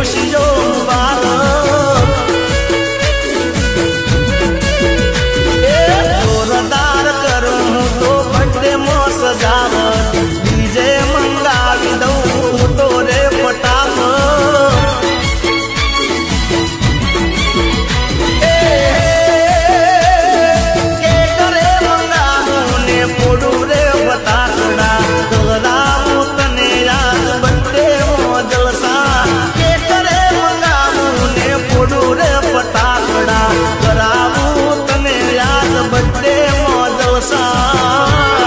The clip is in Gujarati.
ખુશીઓ વાર બધે મોજવસા